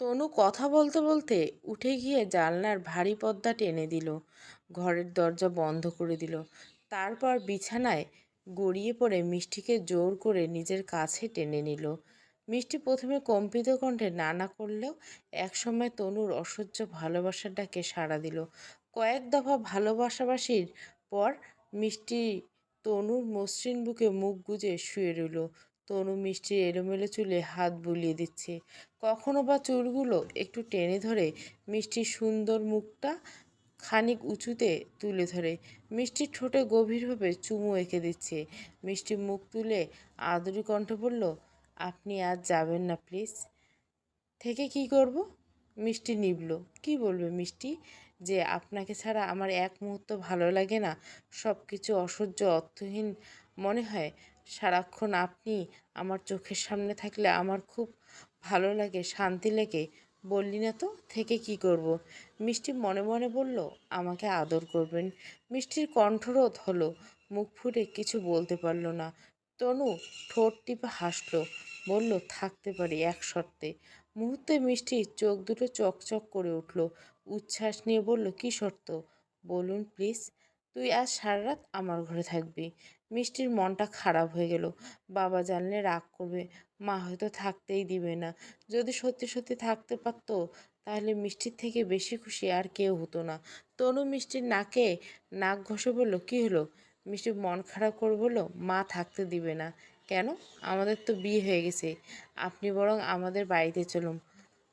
তনু কথা বলতে বলতে উঠে গিয়ে জানলার ভারী পর্দা টেনে দিল। ঘরের দরজা বন্ধ করে দিল। তারপর বিছানায় গড়িয়ে পড়ে মিষ্টিকে জোর করে নিজের কাছে টেনে নিল। মিষ্টি প্রথমে কম্পিত কণ্ঠে নানা করলেও একসময় তনুর অসহ্য ভালোবাসার ডাকে সাড়া দিল। কয়েক দফা ভালোবাসাবাসির পর মিষ্টি তনুর মসৃণ বুকে মুখ গুজে শুয়ে রইল। তনু মিষ্টির এলোমেলো চুলে হাত বুলিয়ে দিচ্ছে। কখনো বা চুলগুলো একটু টেনে ধরে মিষ্টির সুন্দর মুখটা খানিক উঁচুতে তুলে ধরে। মিষ্টির ঠোঁটে গভীরভাবে চুমু এঁকে দিচ্ছে। মিষ্টি মুখ তুলে আদরি কণ্ঠ বলল, আপনি আজ যাবেন না, প্লিজ। থেকে কি করব? মিষ্টি নিবল, কি বলবে মিষ্টি? যে আপনাকে ছাড়া আমার এক মুহূর্ত ভালো লাগে না। সব কিছু অসহ্য, অর্থহীন মনে হয়। সারাক্ষণ আপনি আমার চোখের সামনে থাকলে আমার খুব ভালো লাগে, শান্তি লাগে। বললি না তো, থেকে কি করব। মিষ্টি মনে মনে বলল, আমাকে আদর করবেন। মিষ্টির কণ্ঠরোধ হলো, মুখ ফুটে কিছু বলতে পারল না। তনু ঠোঁট টিপে হাসল, বলল, থাকতে পারি এক শর্তে। মুহূর্তে মিষ্টির চোখ দুটো চকচক করে উঠল, উচ্ছ্বাস নিয়ে বলল, কি শর্ত? বলুন, প্লিজ। তুই আজ সারা রাত আমার ঘরে থাকবি। মিষ্টির মনটা খারাপ হয়ে গেল। বাবা জানলে রাগ করবে। মা হয়তো থাকতেই দিবে না। যদি সত্যি সত্যি থাকতে পারতো, তাহলে মিষ্টির থেকে বেশি খুশি আর কেউ হতো না। তনু মিষ্টির নাকে নাক ঘষে বলল, কি হলো? মিষ্টি মন খারাপ করে বলল, মা থাকতে দিবে না। কেন? আমাদের তো বিয়ে হয়ে গেছে। আপনি বরং আমাদের বাড়িতে চলুন।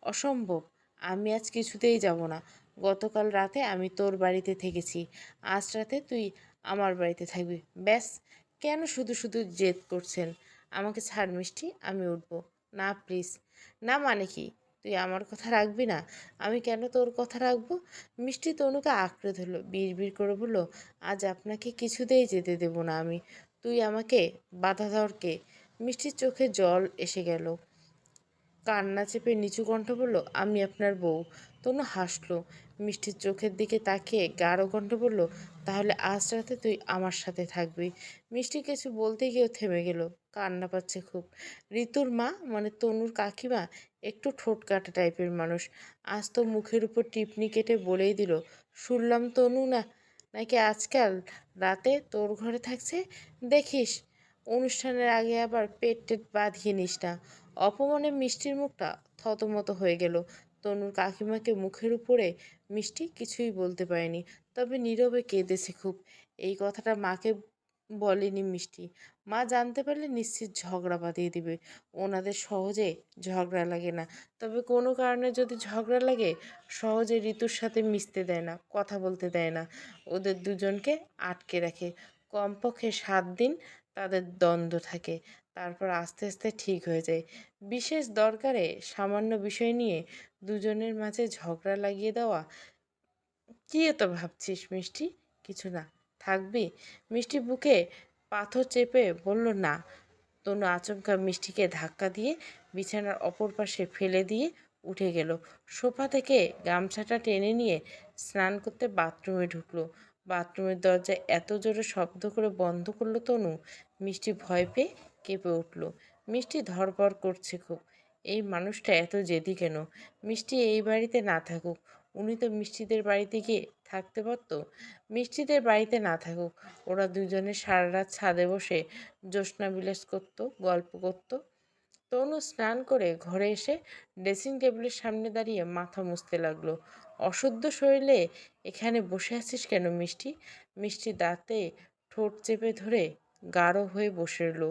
অসম্ভব। আমি আজ কিছুতেই যাব না। গতকাল রাতে আমি তোর বাড়িতে থেকেছি। আজ রাতে তুই আমার বাড়িতে থাকবি। ব্যাস, কেন শুধু শুধু জেদ করছেন? আমাকে ছাড় মিষ্টি, আমি উঠব। না, প্লিজ। না মানে কি? তুই আমার কথা রাখবি না? আমি কেন তোর কথা রাখব? মিষ্টি তনুকে আঁকড়ে ধরলো বিড় করে বলল, আজ আপনাকে কিছুতেই যেতে দেব না আমি। তুই আমাকে বাধা দেওয়ার কে? মিষ্টির চোখে জল এসে গেল। কান্না চেপে নিচু কণ্ঠ বলল, আমি আপনার বউ। তনু হাসলো। মিষ্টির চোখের দিকে তাকিয়ে গাঢ় কণ্ঠ বলল তাহলে আজ রাতে তুই আমার সাথে থাকবি। মিষ্টি কিছু বলতে গিয়েও থেমে গেল। কান্না পাচ্ছে খুব। ঋতুর মা মানে তনুর কাকিমা, একটু ঠোঁট কাটা টাইপের মানুষ। আজ তো মুখের উপর টিপনি কেটে বলেই দিল, শুনলাম তনু না, নাকি আজকাল রাতে তোর ঘরে থাকছে? দেখিস, অনুষ্ঠানের আগে আবার পেট টেট বাঁধিয়ে নিস না। অপমানে মিষ্টির মুখটা থতমত হয়ে গেল। তনুর কাকিমাকে মুখের উপরে মিষ্টি কিছুই বলতে পারেনি। তবে নীরবে কেঁদেছে খুব। এই কথাটা মাকে বলেনি মিষ্টি। মা জানতে পারলে নিশ্চিত ঝগড়া বাঁধিয়ে দিবে। ওনাদের সহজে ঝগড়া লাগে না। তবে কোনো কারণে যদি ঝগড়া লাগে, সহজে ঋতুর সাথে মিশতে দেয় না, কথা বলতে দেয় না। ওদের দুজনকে আটকে রাখে। কমপক্ষে সাত দিন তাদের দ্বন্দ্ব থাকে। তারপর আস্তে আস্তে ঠিক হয়ে যায়। বিশেষ দরকারে সামান্য বিষয় নিয়ে দুজনের মাঝে ঝগড়া লাগিয়ে দেওয়া? কী এত ভাবছিস মিষ্টি? কিছু না। থাকবি? মিষ্টি বুকে পাথর চেপে বলল, না। তনু আচমকা মিষ্টিকে ধাক্কা দিয়ে বিছানার অপর পাশে ফেলে দিয়ে উঠে গেল। সোফা থেকে গামছাটা টেনে নিয়ে স্নান করতে বাথরুমে ঢুকলো। বাথরুমের দরজা এত জোরে শব্দ করে বন্ধ করল তনু। মিষ্টি ভয় পেয়ে কেঁপে উঠল। মিষ্টি ধরপর করছে খুব। এই মানুষটা এত জেদি কেন? মিষ্টি এই বাড়িতে না থাকুক। উনি তো মিষ্টিদের বাড়িতে গিয়ে থাকতে পারত? মিষ্টিদের বাড়িতে না থাকুক, ওরা দুজনে সারা রাত ছাদে বসে জ্যোৎস্না বিলাস করতো, গল্প করত। তনু স্নান করে ঘরে এসে ড্রেসিং টেবিলের সামনে দাঁড়িয়ে মাথা মুছতে লাগল। অশুদ্ধ শরীরে এখানে বসে আছিস কেন মিষ্টি? মিষ্টি দাঁতে ঠোঁট চেপে ধরে গাঢ় হয়ে বসে রইল।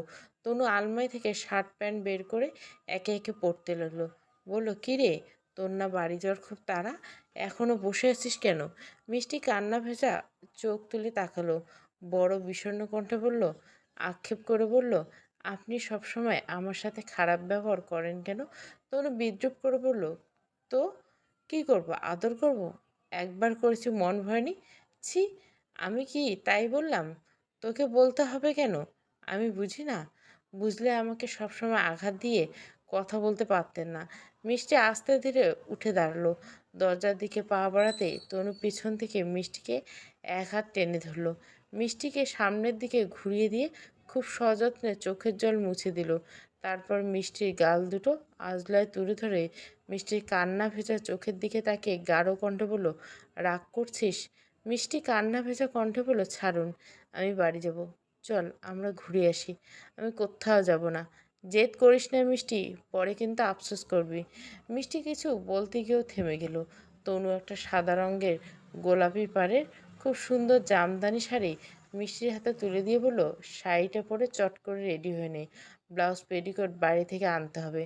তনু আলমারি থেকে শার্ট প্যান্ট বের করে একে একে পড়তে লাগল। বলল কিরে তোর না বাড়ি যাওয়ার খুব তাড়া? এখনও বসে আছিস কেন? মিষ্টি কান্না ভেজা চোখ তুলে তাকালো। বড় বিষণ্ণ কণ্ঠে বলল, আক্ষেপ করে বলল, আপনি সবসময় আমার সাথে খারাপ ব্যবহার করেন কেন? তনু বিদ্রুপ করে বলল, তো? কি করব? আদর করব? একবার করেছি মন ভয়নি ছি, আমি কি তাই বললাম? তোকে বলতে হবে কেন? আমি বুঝি না। বুঝলে আমাকে সবসময় আঘাত দিয়ে কথা বলতে পারতেন না। মিষ্টি আস্তে ধীরে উঠে দাঁড়াল। দরজার দিকে পা বাড়াতে তনু পিছন থেকে মিষ্টিকে এক হাত টেনে ধরলো। মিষ্টিকে সামনের দিকে ঘুরিয়ে দিয়ে খুব সযত্নে চোখের জল মুছে দিল। তারপর মিষ্টির গাল দুটো আজলায় তুলে ধরে মিষ্টির কান্না ভেজা চোখের দিকে তাকে গাঢ় কণ্ঠে বলল, রাগ করছিস? মিষ্টি কান্না ভেজা কণ্ঠে বলল, ছাড়ুন, আমি বাড়ি যাব। চল আমরা ঘুরে আসি। আমি কোথাও যাব না। জেদ করিস না মিষ্টি, পরে কিন্তু আফসোস করবি। মিষ্টি কিছু বলতে গিয়েও থেমে গেল। তনু একটা সাদা রঙের গোলাপি পাড়ের খুব সুন্দর জামদানি শাড়ি মিষ্টির হাতে তুলে দিয়ে বলল, শাড়িটা পরে চট করে রেডি হয়ে নেই ব্লাউজ পেটিকোট বাড়ি থেকে আনতে হবে।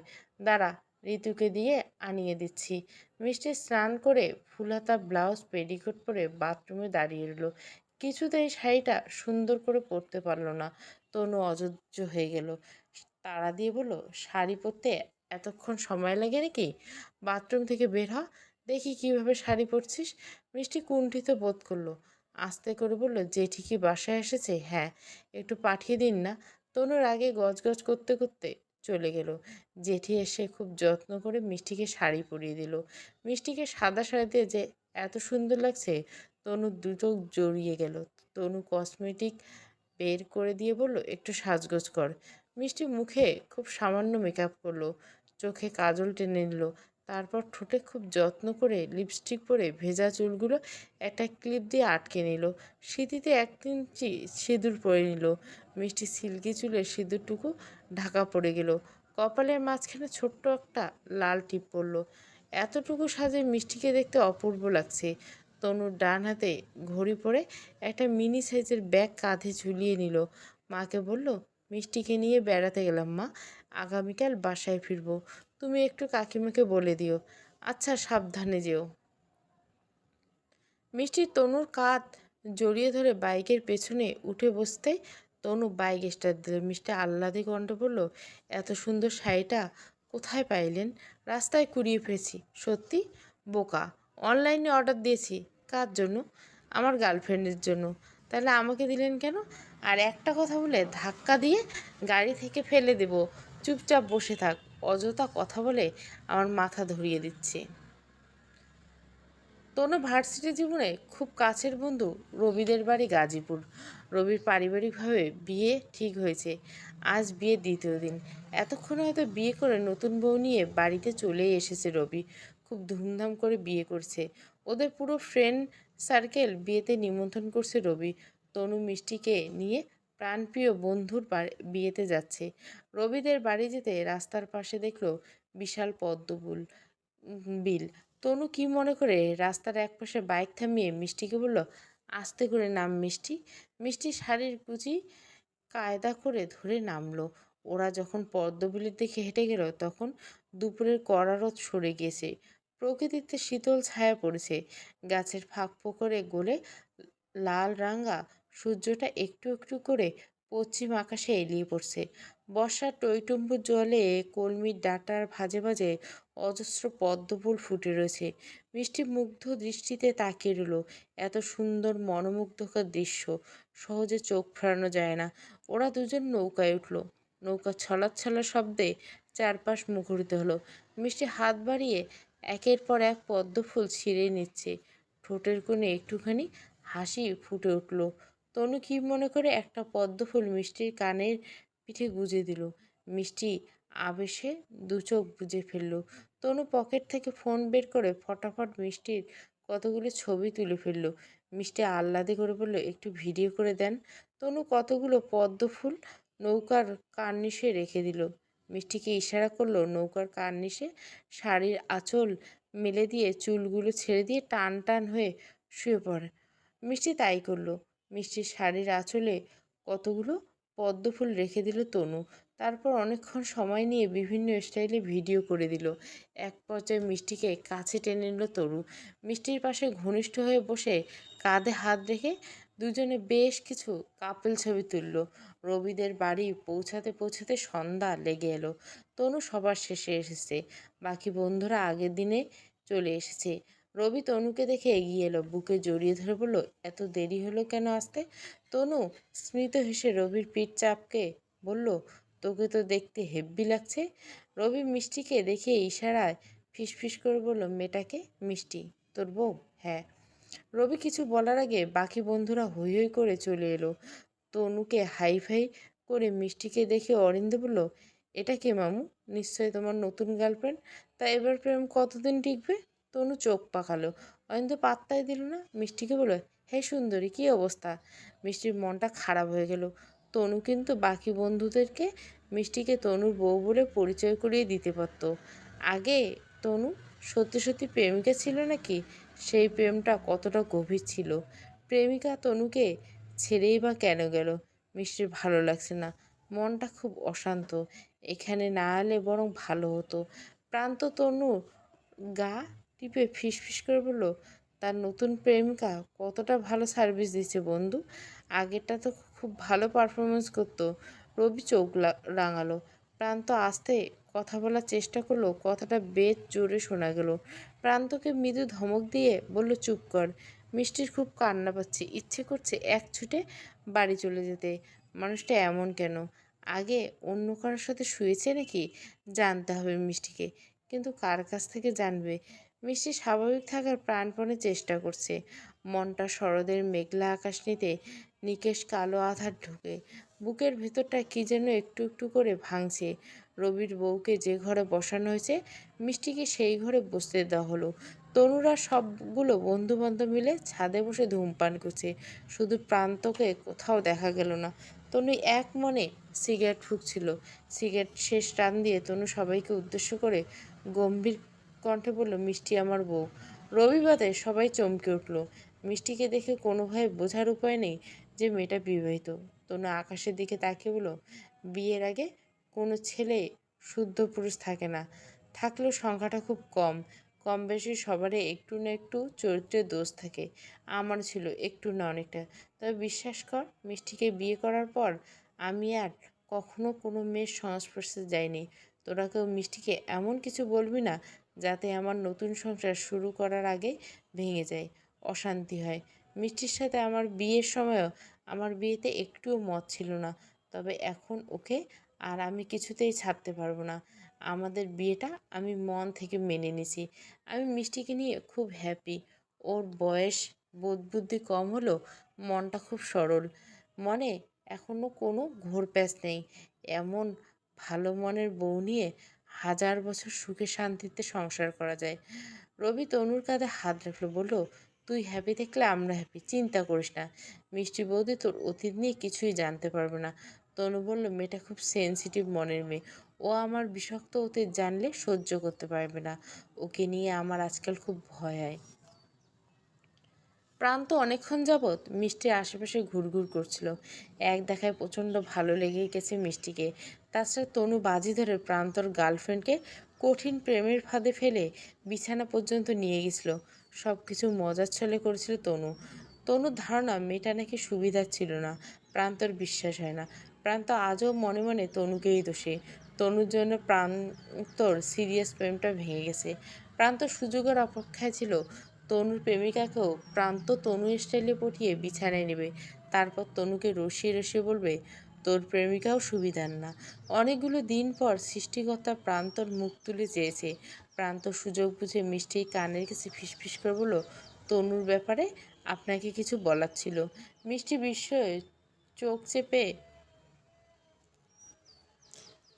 দাঁড়া, ঋতুকে দিয়ে আনিয়ে দিচ্ছি। মিষ্টি স্নান করে ফুলহাতা ব্লাউজ পেটিকোট পরে বাথরুমে দাঁড়িয়ে রইল। কিছুতেই শাড়িটা সুন্দর করে পরতে পারল না। তনু অযোধ্য হয়ে গেল। তাড়া দিয়ে বলল, শাড়ি পরতে এতক্ষণ সময় লাগে নাকি? বাথরুম থেকে বের হ, দেখি কীভাবে শাড়ি পরছিস। মিষ্টি কুণ্ঠিত বোধ করল। আস্তে করে বলল জেঠি কি বাসায় এসেছে হ্যাঁ একটু পাঠিয়ে দিন না। তনুর আগে গজগজ করতে করতে চলে গেল। জেঠি এসে খুব যত্ন করে মিষ্টিকে শাড়ি পরিয়ে দিল। মিষ্টিকে সাদা শাড়ি দিয়ে যে এত সুন্দর লাগছে তনুর দুটো জড়িয়ে গেল। তনু কসমেটিক বের করে দিয়ে বলল, একটু সাজগোজ কর। মিষ্টি মুখে খুব সামান্য মেকআপ করল। চোখে কাজল টেনে নিল। তারপর ঠোঁটে খুব যত্ন করে লিপস্টিক পরে ভেজা চুলগুলো একটা ক্লিপ দিয়ে আটকে নিল। স্মৃতিতে এক ইঞ্চি সিঁদুর পরে নিল। মিষ্টি সিল্কি চুলে সিঁদুরটুকু ঢাকা পড়ে গেল। কপালের মাঝখানে ছোট্ট একটা লাল টিপ পড়ল। এতটুকু সাজে মিষ্টিকে দেখতে অপূর্ব লাগছে। তনুর ডান হাতে ঘড়ি পরে একটা মিনি সাইজের ব্যাগ কাঁধে ঝুলিয়ে নিল। মাকে বলল, মিষ্টিকে নিয়ে বেড়াতে গেলাম মা, আগামীকাল বাসায় ফিরবো। তুমি একটু কাকিমাকে বলে দিও। আচ্ছা সাবধানে যেও। মিষ্টি তনুর কাঁধ জড়িয়ে ধরে বাইকের পেছনে উঠে বসতে তনু বাইক স্টার্ট দিল। মিষ্টি আহ্লাদে কণ্ঠ বলল, এত সুন্দর শাড়িটা কোথায় পাইলেন? রাস্তায় কুড়িয়ে পেয়েছি সত্যি? বোকা। অনলাইনে অর্ডার দিয়েছি। কার জন্য? আমার গার্লফ্রেন্ডের জন্য। তাহলে আমাকে দিলেন কেন? আর একটা কথা বলে ধাক্কা দিয়ে গাড়ি থেকে ফেলে দেব। চুপচাপ বসে থাক। অযথা কথা বলে আমার মাথা ধরিয়ে দিচ্ছে। তনু ভার্সিটি জীবনে খুব কাছের বন্ধু রবিদের বাড়ি গাজীপুর। রবির পারিবারিকভাবে বিয়ে ঠিক হয়েছে। আজ বিয়ের দ্বিতীয় দিন। এতক্ষণ হয়তো বিয়ে করে নতুন বউ নিয়ে বাড়িতে চলেই এসেছে রবি। খুব ধুমধাম করে বিয়ে করছে। ওদের পুরো ফ্রেন্ড সার্কেল বিয়েতে নিমন্ত্রণ করছে রবি। তনু মিষ্টিকে নিয়ে প্রাণপ্রিয় বন্ধুর বিয়েতে যাচ্ছে। রবিদের বাড়ি যেতে রাস্তার পাশে দেখল বিশাল পদ্মবুল বিল। তনু কি মনে করে রাস্তার একপাশে বাইক থামিয়ে মিষ্টিকে বলল, আস্তে করে নাম মিষ্টি। মিষ্টি শাড়ির কুচি কায়দা করে ধরে নামলো। ওরা যখন পদ্মবিলের দিকে হেঁটে গেল, তখন দুপুরের কড়ারত সরে গিয়েছে। প্রকৃতিতে শীতল ছায়া পড়েছে। গাছের ফাঁক ফোকরে গলে লাল রাঙা সূর্যটা একটু একটু করে পশ্চিম আকাশে এলিয়ে পড়ছে। বর্ষার টইটুম্বুর জলে কলমির ডাটার ভাজে ভাজে অজস্র পদ্মফুল ফুটে রয়েছে। মিষ্টি মুগ্ধ দৃষ্টিতে তাকিয়ে রইল এত সুন্দর মনোমুগ্ধকর দৃশ্য। সহজে চোখ ফেরানো যায় না। ওরা দুজন নৌকায় উঠল। নৌকা ছলাৎ ছলা শব্দে চারপাশ মুখরিত হলো। মিষ্টি হাত বাড়িয়ে একের পর এক পদ্মফুল ছিঁড়ে নিচ্ছে। ঠোঁটের কোণে একটুখানি হাসি ফুটে উঠল। তনু কি মনে করে একটা পদ্মফুল মিষ্টির কানের পিঠে গুজে দিল। মিষ্টি আবেশে দু চোখ বুঝে ফেলল। তনু পকেট থেকে ফোন বের করে ফটাফট মিষ্টির কতগুলো ছবি তুলে ফেলল। মিষ্টি আহ্লাদে করে বলল, একটু ভিডিও করে দেন। তনু কতগুলো পদ্মফুল নৌকার কার্নিশে রেখে দিল। মিষ্টিকে ইশারা করল, নৌকার কান কার্নিশে শাড়ির আঁচল মেলে দিয়ে চুলগুলো ছেড়ে দিয়ে টান টান হয়ে শুয়ে পড়ে। মিষ্টি তাই করল। মিষ্টির শাড়ির আঁচলে কতগুলো পদ্মফুল রেখে দিল তনু। তারপর অনেকক্ষণ সময় নিয়ে বিভিন্ন স্টাইলে ভিডিও করে দিল। এক পর্যায়ে মিষ্টিকে কাছে টেনে নিল তরু। মিষ্টির পাশে ঘনিষ্ঠ হয়ে বসে কাঁধে হাত রেখে দুজনে বেশ কিছু কাপেল ছবি তুলল। রবিদের বাড়ি পৌঁছাতে পৌঁছাতে সন্ধ্যা লেগে এলো। তনু সবার শেষে এসেছে। বাকি বন্ধুরা আগের দিনে চলে এসেছে। রবি তনুকে দেখে এগিয়ে এলো, বুকে জড়িয়ে ধরে বলল, এত দেরি হলো কেন আসতে? তনু স্মৃত হেসে রবির পিঠ চাপকে বলল, তোকে তো দেখতে হেব্বি লাগছে। রবি মিষ্টিকে দেখে ইশারায় ফিসফিস করে বলল, মেয়েটাকে? মিষ্টি? তোর বউ? হ্যাঁ। রবি কিছু বলার আগে বাকি বন্ধুরা হই হই করে চলে এলো। তনুকে হাই ফাই করে মিষ্টিকে দেখে অরিন্দে বলল, এটা কে মামু? নিশ্চয়ই তোমার নতুন গার্লফ্রেন্ড তা এবার প্রেম কতদিন টিকবে? তনু চোখ পাকালো। অয়ন্ত পাত্তাই দিল না। মিষ্টিকে বলে হে সুন্দরী, কি অবস্থা? মিষ্টির মনটা খারাপ হয়ে গেল। তনু কিন্তু বাকি বন্ধুদেরকে মিষ্টিকে তনুর বউ বলে পরিচয় করিয়ে দিতে পারত। আগে তনু সত্যি সত্যি প্রেমিকা ছিল নাকি? সেই প্রেমটা কতটা গভীর ছিল। প্রেমিকা তনুকে ছেড়েই বা কেন গেল? মিষ্টির ভালো লাগছে না। মনটা খুব অশান্ত। এখানে না এলে বরং ভালো হতো। প্রান্ত তনু গা টিপে ফিস ফিস করে বলল, তার নতুন প্রেমিকা কতটা ভালো সার্ভিস দিচ্ছে বন্ধু? আগেরটা তো খুব ভালো পারফরমেন্স করতো। রবি চোখ রাঙালো। প্রান্ত আসতে কথা বলার চেষ্টা করল, কথাটা বেশ জোরে শোনা গেল। প্রান্তকে মৃদু ধমক দিয়ে বলল, চুপ কর, মিষ্টির খুব কান্না পাচ্ছে, ইচ্ছে করছে এক ছুটে বাড়ি চলে যেতে। মানুষটা এমন কেন? আগে অন্য কারোর সাথে শুয়েছে নাকি? জানতে হবে মিষ্টিকে, কিন্তু কার কাছ থেকে জানবে? মিষ্টি স্বাভাবিক থাকার প্রাণপণে চেষ্টা করছে। মনটা শরদের মেঘলা আকাশ নিতে নিকেশ কালো আধার ঢুকে। বুকের ভেতরটা কি যেন একটু একটু করে ভাঙছে। রবির বউকে যে ঘরে বসানো হয়েছে, মিষ্টিকে সেই ঘরে বসতে দেওয়া হলো। তনুরা সবগুলো বন্ধু বান্ধব মিলে ছাদে বসে ধূমপান করছে। শুধু প্রান্তকে কোথাও দেখা গেল না। তনু এক মনে সিগারেট ফুঁকছিল। সিগারেট শেষ টান দিয়ে তনু সবাইকে উদ্দেশ্য করে গম্ভীর কণ্ঠে বলল, মিষ্টি আমার বউ। রবিবাদে সবাই চমকে উঠল। মিষ্টিকে দেখে কোনোভাবে বোঝার উপায় নেই যে মেয়েটা বিবাহিত। তনু আকাশের দিকে তাকিয়ে বলল, বিয়ের আগে কোনো ছেলে শুদ্ধ পুরুষ থাকে না। থাকলেও সংখ্যাটা খুব কম। কম বেশি সবারই একটু না একটু চরিত্রের দোষ থাকে। আমার ছিল একটু না অনেকটা। তবে বিশ্বাস কর, মিষ্টিকে বিয়ে করার পর আমি আর কখনো কোনো মেয়ের সংস্পর্শে যাইনি। তোরা কেউ মিষ্টিকে এমন কিছু বলবি না যাতে আমার নতুন সংসার শুরু করার আগে ভেঙে যায়, অশান্তি হয়। মিষ্টির সাথে আমার বিয়ের সময়ও আমার বিয়েতে একটুও মত ছিল না। তবে এখন ওকে আর আমি কিছুতেই ছাড়তে পারব না। আমাদের বিয়েটা আমি মন থেকে মেনে নিছি। আমি মিষ্টিকে নিয়ে খুব হ্যাপি ওর বয়স বোধ বুদ্ধি কম হলো মনটা খুব সরল। মনে এখনও কোনো ঘোর প্যাচ নেই। এমন ভালো মনের বউ নিয়ে হাজার বছর সুখে শান্তিতে সংসার করা যায়। রবি তনুর কাঁধে হাত রাখল, বলল, তুই হ্যাপি থাকলে আমরা হ্যাপি চিন্তা করিস না। মিষ্টি বৌদি তোর অতীত নিয়ে কিছুই জানতে পারবে না। তনু বলল, মেয়েটা খুব সেনসিটিভ মনের মেয়ে। ও আমার বিষাক্ত ওতে জানলে সহ্য করতে পারবে না। ওকে নিয়ে আমার আজকাল খুব ভয় হয়। প্রান্ত অনেকক্ষণ যাবৎ মিষ্টির আশেপাশে ঘুরঘুর করছিল। এক দেখায় প্রচণ্ড ভালো লেগে গেছে মিষ্টিকে। তাছাড়া তনু বাজি ধরে প্রান্তর গার্লফ্রেন্ডকে কঠিন প্রেমের ফাঁদে ফেলে বিছানা পর্যন্ত নিয়ে গেছিল। সব কিছু মজার ছলে করেছিল তনু। তনুর ধারণা, মেয়েটা নাকি সুবিধার ছিল না। প্রান্তর বিশ্বাস হয় না। প্রান্ত আজও মনে মনে তনুকেই দোষে। তনুর জন্য প্রান্তর সিরিয়াস প্রেমটা ভেঙে গেছে। প্রান্ত সুযোগের অপেক্ষায় ছিল। তনুর প্রেমিকাকেও প্রান্ত তনু স্টাইলে পটিয়ে বিছানায় নেবে। তারপর তনুকে রসিয়ে রসিয়ে বলবে, তোর প্রেমিকাও সুবিধার না। অনেকগুলো দিন পর সৃষ্টিকর্তা প্রান্তর মুখ তুলে চেয়েছে। প্রান্ত সুযোগ বুঝে মিষ্টি কানের কাছে ফিসফিস করে বলল, তনুর ব্যাপারে আপনাকে কিছু বলার ছিল। মিষ্টি বিস্ময়ে চোখ চেপে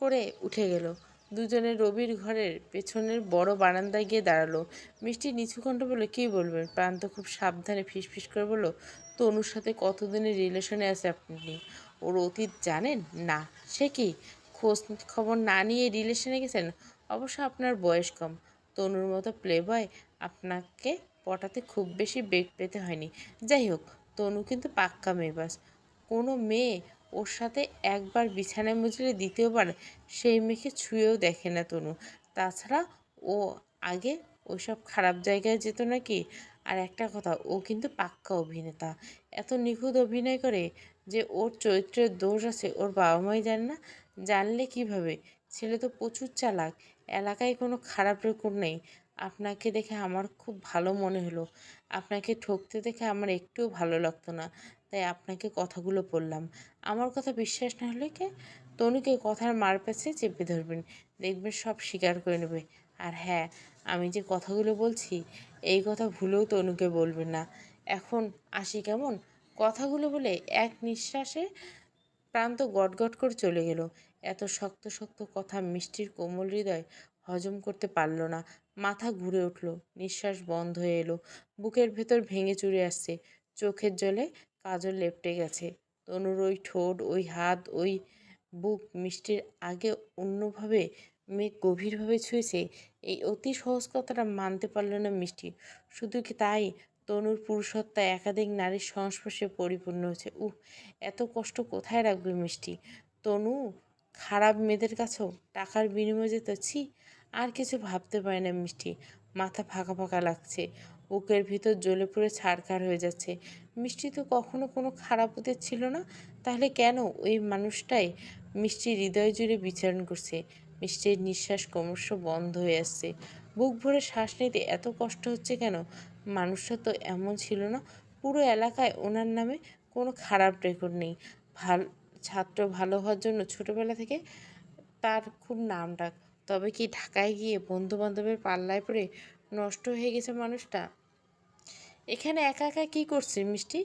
করে উঠে গেল। দুজনে রবির ঘরের পেছনের বড় বারান্দায় গিয়ে দাঁড়াল। মিষ্টি নিচু কণ্ঠ বলে কী বলবেন? প্রান্ত খুব সাবধানে ফিসফিস করে বলল, তনুর সাথে কতদিনের রিলেশনে আছে আপনি? ওর অতীত জানেন? না। সে কি? খোঁজ খবর না নিয়ে রিলেশনে গেছেন? অবশ্য আপনার বয়স কম। তনুর মতো প্লে বয় আপনাকে পটাতে খুব বেশি বেগ পেতে হয়নি। যাই হোক, তনু কিন্তু পাক্কা মেয়ে মেবাস কোনো মেয়ে ওর সাথে একবার বিছানায় মুচড়ে দ্বিতীয়বার সেই মেয়েকে ছুঁয়েও দেখে না তনু। তাছাড়া ও আগে ওইসব খারাপ জায়গায় যেত নাকি? আর একটা কথা, ও কিন্তু পাক্কা অভিনেতা। এত নিখুঁত অভিনয় করে যে ওর চরিত্রের দোষ আছে, ওর বাবা মাই জানে না। জানলে কীভাবে? ছেলে তো প্রচুর চালাক, এলাকায় কোনো খারাপ রেকর্ড নেই। আপনাকে দেখে আমার খুব ভালো মনে হলো। আপনাকে ঠকতে দেখে আমার একটুও ভালো লাগতো না। তাই আপনাকে কথাগুলো বললাম। আমার কথা বিশ্বাস না হলে কে? তনুকে কথার মার পেছে চেপে ধরবেন। দেখবেন সব স্বীকার করে নেবে। আর হ্যাঁ আমি যে কথাগুলো বলছি, এই কথা ভুলেও তনুকে বলবেন না। এখন আসি কেমন? কথাগুলো বলে এক নিঃশ্বাসে প্রান্ত গটগট করে চলে গেল। এত শক্ত শক্ত কথা মিষ্টির কোমল হৃদয় হজম করতে পারল না। মাথা ঘুরে উঠল। নিঃশ্বাস বন্ধ হয়ে এলো। বুকের ভেতর ভেঙে চুরে আসছে। চোখের জলে কাজল লেপটে গেছে। তনুর ওই ঠোঁট, ওই হাত, ওই বুক মিষ্টির আগে অন্যভাবে মেঘ গভীরভাবে ছুঁয়েছে। এই অতি সহজ কথাটা মানতে পারল না মিষ্টি। শুধু কি তাই? তনুর পুরুষত্বা একাধিক নারীর সংস্পর্শে পরিপূর্ণ হয়েছে। উহ, এত কষ্ট কোথায় রাখবে মিষ্টি? তনু, খারাপ মেয়েদের কাছেও টাকার বিনিময়ে যেত ছি, আর কিছু ভাবতে পারে না মিষ্টি। মাথা ফাঁকা ফাঁকা লাগছে। বুকের ভিতর জ্বলে পুড়ে ছাড়খাড় হয়ে যাচ্ছে। মিষ্টি তো কখনো কোনো খারাপ হতে ছিল না। তাহলে কেন ওই মানুষটাই মিষ্টির হৃদয় জুড়ে বিচরণ করছে? মিষ্টির নিঃশ্বাস ক্রমশ বন্ধ হয়ে আসছে। বুক ভরে শ্বাস নিতে এত কষ্ট হচ্ছে কেন? মানুষটা তো এমন ছিল না। পুরো এলাকায় ওনার নামে কোনো খারাপ রেকর্ড নেই। ভালো ছাত্র ভালো হওয়ার জন্য ছোটবেলা থেকে তার খুব নাম ডাক। তবে কি ঢাকায় গিয়ে বন্ধু বান্ধবের পাল্লায় পড়ে নষ্ট হয়ে গেছে মানুষটা? এখানে একা একা কী করছে মিষ্টি?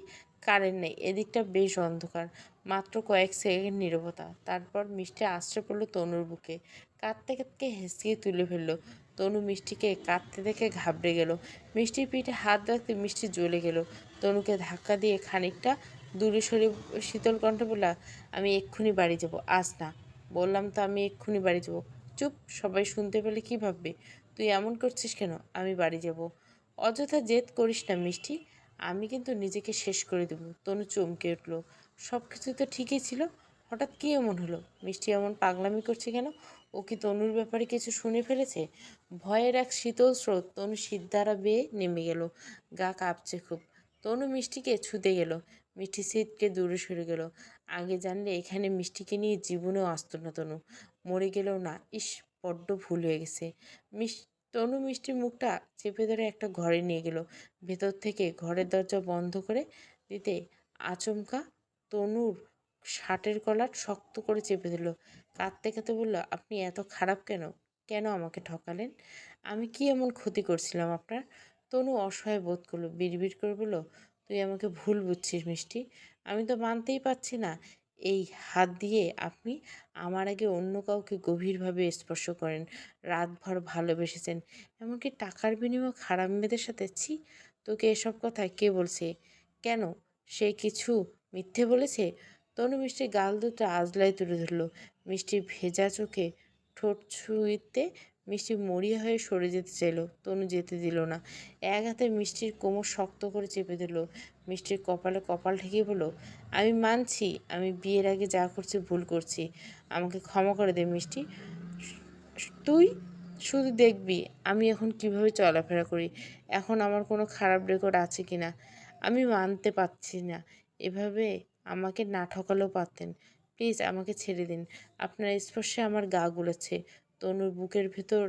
কারেন্ট নেই, এদিকটা বেশ অন্ধকার। মাত্র কয়েক সেকেন্ড নীরবতা। তারপর মিষ্টি আশ্রয় পড়ল তনুর বুকে। কাঁদতে কাঁদতে হেসিয়ে তুলে ফেলল। তনু মিষ্টিকে কাঁদতে দেখে ঘাবড়ে গেল। মিষ্টির পিঠে হাত রাখতে মিষ্টি জ্বলে গেল। তনুকে ধাক্কা দিয়ে খানিকটা দূরে সরে শীতল কণ্ঠে বললা, আমি এক্ষুনি বাড়ি যাব, আজ না। বললাম, তো আমি এক্ষুনি বাড়ি যাব। চুপ, সবাই শুনতে পেলে কি ভাববে? তুই এমন করছিস কেন? আমি বাড়ি যাব। অযথা জেদ করিস না মিষ্টি, আমি কিন্তু নিজেকে শেষ করে দেবো। তনু চমকে উঠল। সব কিছু তো ঠিকই ছিল। হঠাৎ কী এমন হলো? মিষ্টি এমন পাগলামি করছে কেন? ও কি তনুর ব্যাপারে কিছু শুনে ফেলেছে? ভয়ের এক শীতল স্রোত তনু সিদ্ধারা বেয়ে নেমে গেল। গা কাঁপছে খুব। তনু মিষ্টিকে ছুতে গেল। মিষ্টি শীতকে দূরে সরে গেল। আগে জানলে এখানে মিষ্টিকে নিয়ে জীবনেও আসত না তনু। মরে গেলেও না। ইস, বড্ড ভুল হয়ে গেছে। মিস তনু মিষ্টির মুখটা চেপে ধরে একটা ঘরে নিয়ে গেল। ভেতর থেকে ঘরের দরজা বন্ধ করে দিতে আচমকা তনুর শার্টের কলার শক্ত করে চেপে দিল কাঁদতে কাঁদতে বলল, আপনি এত খারাপ কেন? কেন আমাকে ঠকালেন? আমি কি এমন ক্ষতি করছিলাম আপনার? তনু অসহায় বোধ করল, বিড়বিড় করে বলল, তুই আমাকে ভুল বুঝছিস মিষ্টি। আমি তো মানতেই পারছি না এই হাত দিয়ে আপনি আমার আগে অন্য কাউকে গভীরভাবে স্পর্শ করেন। রাতভর ভালোবেসেছেন। এমনকি টাকার বিনিময়ে খারাপ মেয়েদের সাথে, ছি, তোকে এসব কথা কে বলছে? কেন? সে কিছু মিথ্যে বলেছে? তনু মিষ্টি গাল দুটো আজলাই তুলে ধরলো। মিষ্টি ভেজা চোখে ঠোঁট ছুঁইতে মিষ্টি মরিয়া হয়ে সরে যেতে চাইলো। তনু যেতে দিল না। এক হাতে মিষ্টির কোমর শক্ত করে চেপে দিল মিষ্টির কপালে কপাল ঠেকিয়ে বলল, আমি মানছি, আমি বিয়ের আগে যা করছি ভুল করছি। আমাকে ক্ষমা করে দে মিষ্টি। তুই শুধু দেখবি আমি এখন কীভাবে চলাফেরা করি। এখন আমার কোনো খারাপ রেকর্ড আছে কি না আমি মানতে পারছি না। এভাবে আমাকে না ঠকালেও পারতেন। প্লিজ আমাকে ছেড়ে দিন। আপনার স্পর্শে আমার গা গুলেছে। তনুর বুকের ভেতর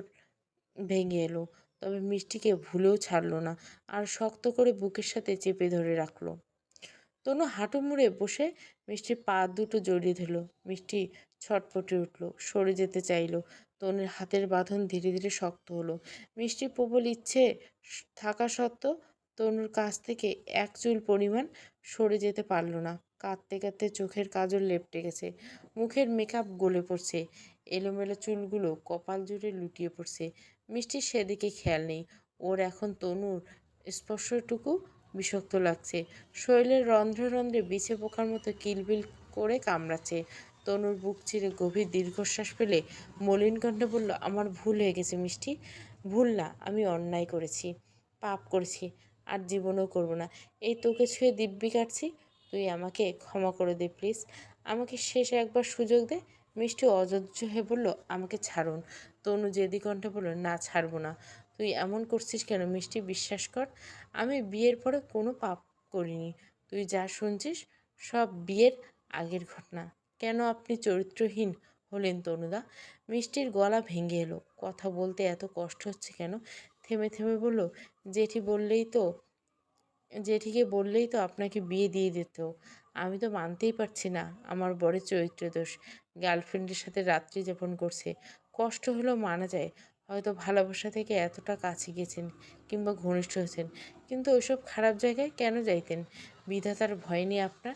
ভেঙে এলো। তবে মিষ্টিকে ভুলেও ছাড়লো না আর শক্ত করে বুকের সাথে চেপে ধরে রাখল। তনু হাঁটু মুড়ে বসে মিষ্টির পা দুটো জড়িয়ে ধরলো। মিষ্টি ছটফটে উঠল, সরে যেতে চাইল। তনুর হাতের বাঁধন ধীরে ধীরে শক্ত হলো। মিষ্টির প্রবল ইচ্ছে থাকা সত্ত্বেও তনুর কাছ থেকে এক চুল পরিমাণ সরে যেতে পারল না। কাঁদতে কাঁদতে চোখের কাজল লেপটে গেছে। মুখের মেকআপ গলে পড়ছে। এলোমেলো চুলগুলো কপাল জুড়ে লুটিয়ে পড়ছে। মিষ্টির সেদিকে খেয়াল নেই। ওর এখন তনুর স্পর্শটুকু বিষাক্ত লাগছে। শরীরের রন্ধ্রে রন্ধ্রে বিছে পোকার মতো কিলবিল করে কামড়াচ্ছে। তনুর বুক চিরে গভীর দীর্ঘশ্বাস ফেলে মলিন কণ্ঠে বলল, আমার ভুল হয়ে গেছে মিষ্টি। ভুল না, আমি অন্যায় করেছি। পাপ করেছি। আর জীবনও করব না। এই তোকে ছুঁয়ে দিব্যি কাটছি। তুই আমাকে ক্ষমা করে দে, প্লিজ। আমাকে শেষ একবার সুযোগ দে। মিষ্টি অযোধ্য হয়ে বলল, আমাকে ছাড়ুন। তনু জেদি কণ্ঠে বলল, না, ছাড়বো না। তুই এমন করছিস কেন? মিষ্টি, বিশ্বাস কর, আমি বিয়ের পরে কোনো পাপ করিনি। তুই যা শুনছিস, সব বিয়ের আগের ঘটনা। কেন আপনি চরিত্রহীন হলেন তনুদা? মিষ্টির গলা ভেঙে এলো। কথা বলতে এত কষ্ট হচ্ছে কেন? থেমে থেমে বলল, জেঠি বললেই তো, জেঠিকে বললেই তো আপনাকে বিয়ে দিয়ে দিত। আমি তো মানতেই পারছি না, আমার বড় চরিত্র দোষ গার্লফ্রেন্ডের সাথে রাত্রি যাপন করছে, কষ্ট হলেও মানা যায়। হয়তো ভালোবাসা থেকে এতটা কাছে গেছেন কিংবা ঘনিষ্ঠ হয়েছেন, কিন্তু ওইসব খারাপ জায়গায় কেন যাইতেন? বিধাতার ভয় নিয়ে আপনার?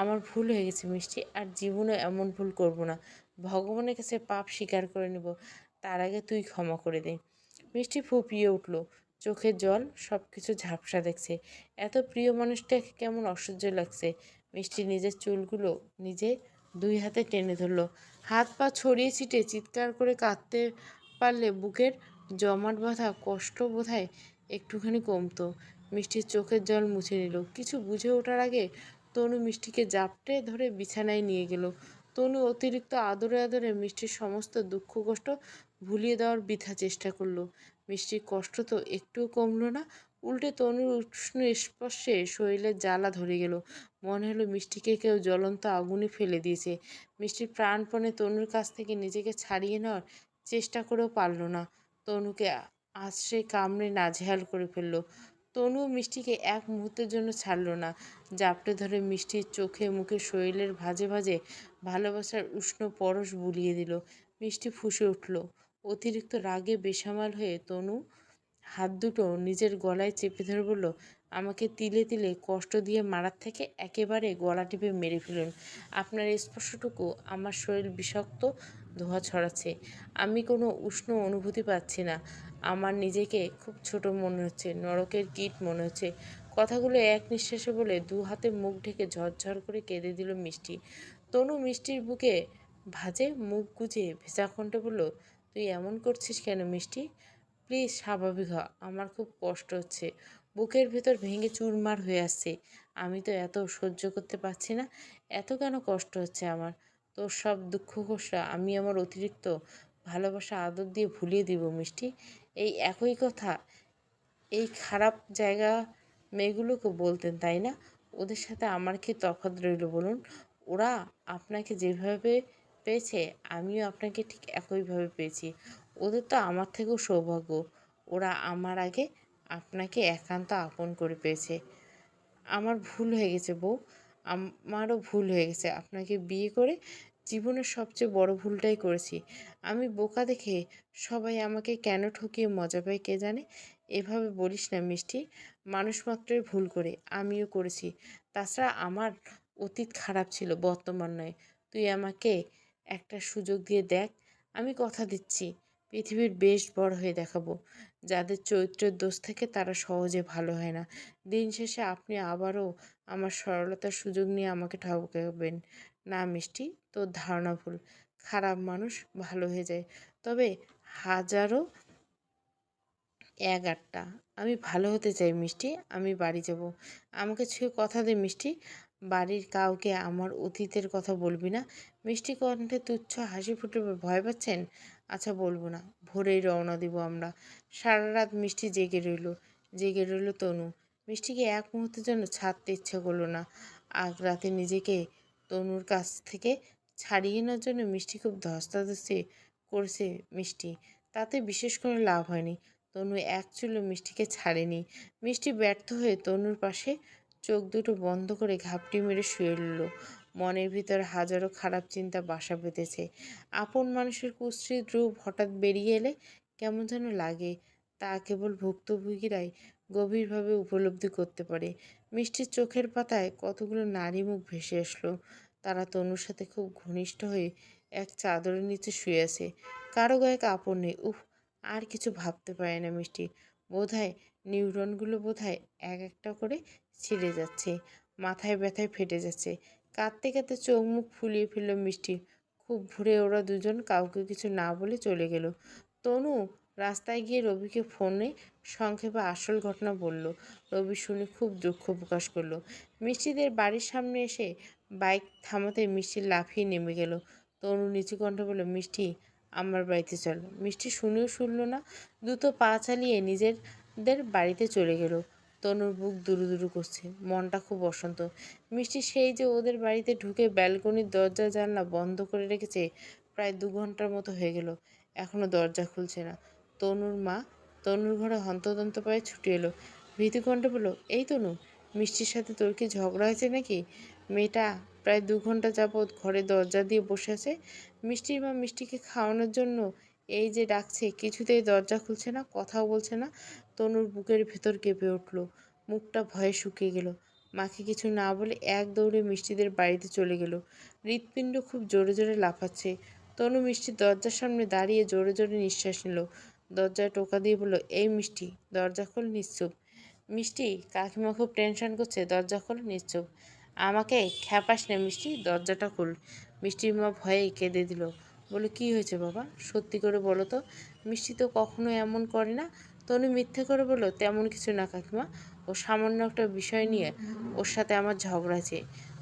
আমার ভুল হয়ে গেছে মিষ্টি, আর জীবনে এমন ভুল করব না। ভগবানের কাছে পাপ স্বীকার করে নেব, তার আগে তুই ক্ষমা করে দে। মিষ্টি ফুপিয়ে উঠল চোখের জল সব কিছু ঝাপসা দেখছে। এত প্রিয় মানুষটাকে কেমন অসহ্য লাগছে। মিষ্টি নিজের চুলগুলো নিজে দুই হাতে টেনে ধরলো। হাত পা ছড়িয়ে ছিটে চিৎকার করে কাঁদতে পারলে বুকের জমাট বাঁধা কষ্ট বোধহয় একটুখানি কমতো। মিষ্টির চোখের জল মুছে নিল। কিছু বুঝে ওঠার আগে তনু মিষ্টিকে জাপটে ধরে বিছানায় নিয়ে গেল। তনু অতিরিক্ত আদরে আদরে মিষ্টির সমস্ত দুঃখ কষ্ট ভুলিয়ে দেওয়ার বৃথা চেষ্টা করল। মিষ্টির কষ্ট তো একটুও কমলো না উল্টে তনুর উষ্ণ স্পর্শে শরীরের জ্বালা ধরে গেল। মনে হলো মিষ্টিকে কেউ জ্বলন্ত আগুনে ফেলে দিয়েছে। মিষ্টির প্রাণপণে তনুর কাছ থেকে নিজেকে ছাড়িয়ে নেওয়ার চেষ্টা করেও পারল না। তনুকে আশ্রে কামড়ে নাজেহাল করে ফেলল। তনু মিষ্টিকে এক মুহূর্তের জন্য ছাড়লো না। জাপটে ধরে মিষ্টির চোখে মুখে শরীরের ভাজে ভাজে ভালোবাসার উষ্ণ পরশ বুলিয়ে দিল। মিষ্টি ফুসে উঠল। অতিরিক্ত রাগে বেসামাল হয়ে তনু হাত দুটো নিজের গলায় চেপে ধরে বলল, আমাকে তিলে তিলে কষ্ট দিয়ে মারার থেকে একেবারে গলা টিপে মেরে ফেলুন। আপনার স্পর্শটুকু আমার শরীর বিষাক্ত ধোঁয়া ছড়াচ্ছে। আমি কোনো উষ্ণ অনুভূতি পাচ্ছি না। আমার নিজেকে খুব ছোট মনে হচ্ছে, নরকের কীট মনে হচ্ছে। কথাগুলো এক নিঃশ্বাসে বলে দু হাতে মুখ ঢেকে ঝরঝর করে কেঁদে দিল মিষ্টি। তনু মিষ্টির বুকে ভাজে মুখ গুজে ভেজা কণ্ঠে বলল, তুই এমন করছিস কেন মিষ্টি? প্লিজ স্বাভাবিক হ, আমার খুব কষ্ট হচ্ছে। বুকের ভেতর ভেঙে চুরমার হয়ে আসছে। আমি তো এত সহ্য করতে পারছি না, এত কেন কষ্ট হচ্ছে আমার? তোর সব দুঃখ কষ্ট আমি আমার অতিরিক্ত ভালোবাসা আদর দিয়ে ভুলিয়ে দিব মিষ্টি। এই একই কথা, এই খারাপ জায়গা মেয়েগুলোকে বলতেন, তাই না? ওদের সাথে আমার কি তফাৎ রইল বলুন? ওরা আপনাকে যেভাবে পেয়েছে, আমিও আপনাকে ঠিক একইভাবে পেয়েছি। ওদের তো আমার থেকেও সৌভাগ্য। ওরা আমার আগে আপনাকে একান্ত আপন করে পেয়েছে। আমার ভুল হয়ে গেছে বউ। আমারও ভুল হয়ে গেছে। আপনাকে বিয়ে করে জীবনের সবচেয়ে বড় ভুলটাই করেছি। আমি বোকা দেখে সবাই আমাকে কেন ঠকিয়ে মজা পায় কে জানে? এভাবে বলিস না মিষ্টি। মানুষ মাত্রই ভুল করে, আমিও করেছি। তাছাড়া আমার অতীত খারাপ ছিল, বর্তমান নয়। তুই আমাকে একটা সুযোগ দিয়ে দেখ। আমি কথা দিচ্ছি। পৃথিবীর বেশ বড় হয়ে দেখাবো। যাদের চরিত্রের দোষ থেকে তারা সহজে ভালো হয় না। দিন শেষে আপনি আবারও আমার সরলতার সুযোগ নিয়ে আমাকে ঠকাবেন। না, মিষ্টি, তোর ধারণা ভুল। খারাপ মানুষ ভালো হয়ে যায়। তবে হাজারো এক আটটা। আমি ভালো হতে চাই, মিষ্টি। আমি বাড়ি যাব। আমাকে ছুঁয়ে কথা দে, মিষ্টি। বাড়ির কাউকে আমার অতীতের কথা বলবি না। মিষ্টি কণ্ঠে তুচ্ছ হাসি ফুটে ভয় পাচ্ছেন? আচ্ছা বলব না, ভোরেই রওনা দিব আমরা। সারা রাত মিষ্টি জেগে রইল জেগে রইল তনু। মিষ্টিকে এক মুহূর্তের জন্য ছাড়তে ইচ্ছে করল না। আগ রাতে নিজেকে তনুর কাছ থেকে ছাড়িয়ে নেওয়ার জন্য মিষ্টি খুব ধস্তাধস্তি করছে মিষ্টি। তাতে বিশেষ কোনো লাভ হয়নি। তনু এক চুলো মিষ্টিকে ছাড়েনি। মিষ্টি ব্যর্থ হয়ে তনুর পাশে চোখ দুটো বন্ধ করে ঘাপটি মেরে শুয়ে রইল। মনের ভিতর হাজারো খারাপ চিন্তা বাসা বেঁধেছে। আপন মানুষের কুশ্রিত রূপ হঠাৎ বেরিয়ে এলে কেমন যেন লাগে, তা কেবল ভুক্তভোগীরাই গভীরভাবে উপলব্ধি করতে পারে। মিষ্টির চোখের পাতায় কতগুলো নারী মুখ ভেসে আসলো, তারা তনুর সাথে খুব ঘনিষ্ঠ হয়ে এক চাদরের নিচে শুয়ে আছে। কারও গায়ে কাপড় নেই, উফ, আর কিছু ভাবতে পারে না মিষ্টি। বোধহয় নিউরনগুলো বোধহয় এক একটা করে ছিঁড়ে যাচ্ছে, মাথায় ব্যথায় ফেটে যাচ্ছে। কাঁদতে কাঁদতে চোখ মুখ ফুলিয়ে ফেলল মিষ্টি। খুব ভোরে ওরা দুজন কাউকে কিছু না বলে চলে গেল। তনু রাস্তায় গিয়ে রবিকে ফোনে সংক্ষেপে আসল ঘটনা বলল। রবি শুনে খুব দুঃখ প্রকাশ করল। মিষ্টিদের বাড়ির সামনে এসে বাইক থামাতে মিষ্টি লাফিয়ে নেমে গেল। তনু নিচু কণ্ঠে বলল, মিষ্টি, আমার বাড়িতে চল। মিষ্টি শুনেও শুনলো না, দ্রুত পা চালিয়ে নিজেদের বাড়িতে চলে গেল। তনুর বুক দুরু দুরু করছে। মনটা খুব অশান্ত। মিষ্টি সেই যে ওদের বাড়িতে ঢুকে ব্যালকনির দরজা জানলা বন্ধ করে রেখেছে, প্রায় দু ঘণ্টার মতো হয়ে গেল। এখনও দরজা খুলছে না। তনুর মা তনুর ঘরে হন্তদন্ত পায়ে ছুটে এলো। ভীতু কণ্ঠে বলল, এই তনু, মিষ্টির সাথে তোর কি ঝগড়া হয়েছে নাকি? মেয়েটা প্রায় দু ঘণ্টা যাবৎ ঘরে দরজা দিয়ে বসে আছে। মিষ্টির মা মিষ্টিকে খাওয়ানোর জন্য এই যে ডাকছে, কিছুতেই দরজা খুলছে না, কথাও বলছে না। তনুর বুকের ভেতর কেঁপে উঠল। মুখটা ভয়ে শুকিয়ে গেল। মাকে কিছু না বলে এক দৌড়ে মিষ্টিদের বাড়িতে চলে গেল। হৃৎপিণ্ড খুব জোরে জোরে লাফাচ্ছে। তনু মিষ্টির দরজার সামনে দাঁড়িয়ে জোরে জোরে নিঃশ্বাস নিল। দরজায় টোকা দিয়ে বলল, এই মিষ্টি, দরজা খোল নিশ্চুপ। মিষ্টি, কাকিমা খুব টেনশন করছে, দরজা খোল নিশ্চুপ। আমাকে খ্যাপাস না মিষ্টি, দরজাটা খোল। মিষ্টির মা ভয়ে কেঁদে দিল। বলে, কি হয়েছে বাবা? সত্যি করে বলো তো। মিষ্টি তো কখনো এমন করে না। তনু মিথ্যে করে বলল, তেমন কিছু না কাকিমা। ও সামান্য একটা বিষয় নিয়ে ওর সাথে আমার ঝগড়া আছে।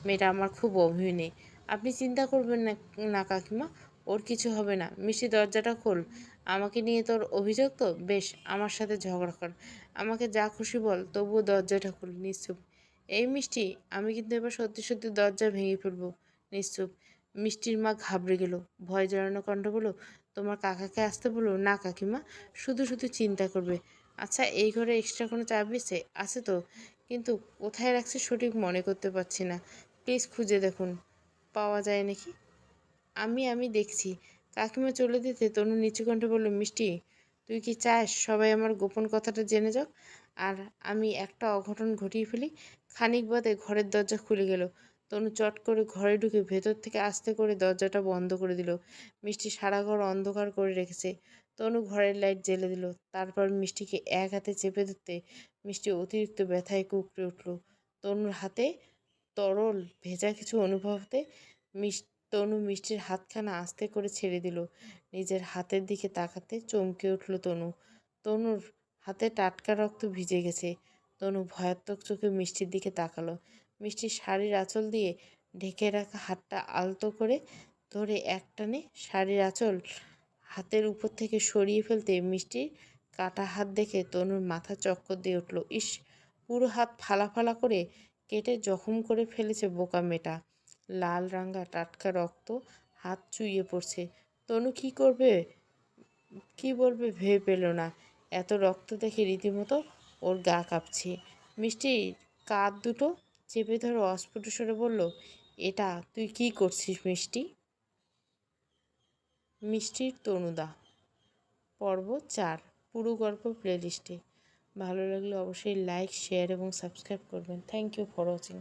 মেয়েটা আমার খুব অভিনয় আপনি চিন্তা করবেন না না কাকিমা, ওর কিছু হবে না। মিষ্টি দরজাটা খোল। আমাকে নিয়ে তোর অভিযোগ তো? বেশ, আমার সাথে ঝগড়া কর। আমাকে যা খুশি বল, তবুও দরজাটা খোল, নিশ্চুপ। এই মিষ্টি, আমি কিন্তু এবার সত্যি সত্যি দরজা ভেঙে ফেলব। নিশ্চুপ। মিষ্টির মা ঘাবড়ে গেল। ভয় জড়ানো কণ্ঠ বলো তোমার কাকাকে আসতে বলো? না, কাকিমা, শুধু শুধু চিন্তা করবে। আচ্ছা এই ঘরে এক্সট্রা কোনো চাবি আছে আছে তো। কিন্তু কোথায় রাখছে সঠিক মনে করতে পারছি না। প্লিজ খুঁজে দেখুন। পাওয়া যায় নাকি? আমি আমি দেখছি। কাকিমা চলে দিতে তনু নিচু কণ্ঠে বলল, মিষ্টি, তুই কি চাস সবাই আমার গোপন কথাটা জেনে যাক? আর আমি একটা অঘটন ঘটিয়ে ফেলি। খানিক বাদে ঘরের দরজা খুলে গেল। তনু চট করে ঘরে ঢুকে ভেতর থেকে আস্তে করে দরজাটা বন্ধ করে দিল। মিষ্টি সারা ঘর অন্ধকার করে রেখেছে। তনু ঘরের লাইট জ্বেলে দিল। তারপর মিষ্টিকে এক হাতে চেপে ধরতে মিষ্টি অতিরিক্ত ব্যথায় কুকড়ে উঠল। তনুর হাতে তরল, ভেজা কিছু অনুভব হতে মিস তনু মিষ্টির হাতখানা আস্তে করে ছেড়ে দিল। নিজের হাতের দিকে তাকাতে চমকে উঠল তনু। তনুর হাতে টাটকা রক্ত ভিজে গেছে। তনু ভয়াত্মক চোখে মিষ্টির দিকে তাকালো। মিষ্টির শাড়ির আঁচল দিয়ে ঢেকে রাখা হাতটা আলতো করে ধরে একটানে শাড়ির আঁচল হাতের উপর থেকে সরিয়ে ফেলতে মিষ্টির কাটা হাত দেখে তনুর মাথা চক্কর দিয়ে উঠল। ইস, পুরো হাত ফালা ফালা করে কেটে জখম করে ফেলেছে বোকা মেয়েটা। লাল রাঙা টাটকা রক্ত, হাত চুইয়ে পড়ছে। তনু কি করবে? কি বলবে ভেবে পেল না। এত রক্ত দেখে রীতিমতো ওর গা কাঁপছে। মিষ্টির কাঁধ দুটো চেপে ধরে অস্ফুট স্বরে বলল, এটা তুই কি করছিস মিষ্টি? মিষ্টির তনুদা পর্ব চার, পুরো গল্প প্লেলিস্টে ভালো লাগলে অবশ্যই লাইক শেয়ার এবং সাবস্ক্রাইব করবেন। Thank you for watching